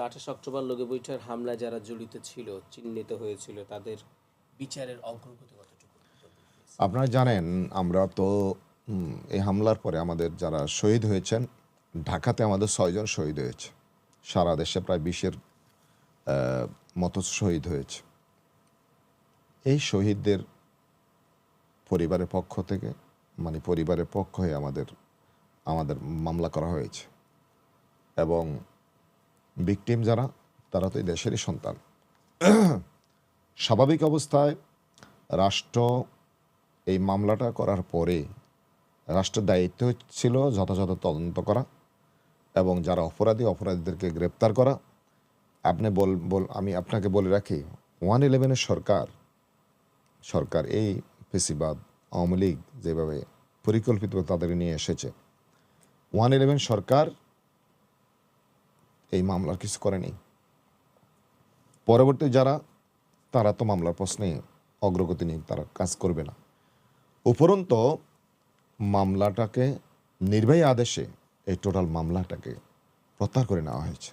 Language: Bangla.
আঠাশ অক্টোবর লোকে বৈঠার হামলায় যারা জড়িত ছিল, চিহ্নিত হয়েছিল, তাদের বিচারের অগ্রগতি আপনারা জানেন, আমরা তো এই হামলার পরে আমাদের যারা শহীদ হয়েছেন, ঢাকাতে আমাদের ছয়জন শহীদ হয়েছে। সারা দেশে প্রায় বিশের মতো শহীদ হয়েছে। এই শহীদদের পরিবারের পক্ষ থেকে মানে পরিবারের পক্ষ হয়ে আমাদের আমাদের মামলা করা হয়েছে। এবং ভিকটিম যারা, তারা তো এই দেশেরই সন্তান। স্বাভাবিক অবস্থায় রাষ্ট্র এই মামলাটা করার পরে রাষ্ট্রের দায়িত্ব ছিল যথাযথ তদন্ত করা এবং যারা অপরাধী, অপরাধীদেরকে গ্রেপ্তার করা। আপনি বল বল, আমি আপনাকে বলে রাখি, ওয়ান ইলেভেনের সরকার সরকার এই ফেসিবাদ, আওয়ামী লীগ যেভাবে পরিকল্পিত তাদের নিয়ে এসেছে, ওয়ান ইলেভেন সরকার এই মামলার কিছু করেনি পরবর্তী যারা, তারা তো মামলার প্রশ্নে অগ্রগতি নিয়ে তারা কাজ করবে না। উপরন্ত মামলাটাকে, নির্বাহী আদেশে এই টোটাল মামলাটাকে প্রত্যাহার করে নেওয়া হয়েছে।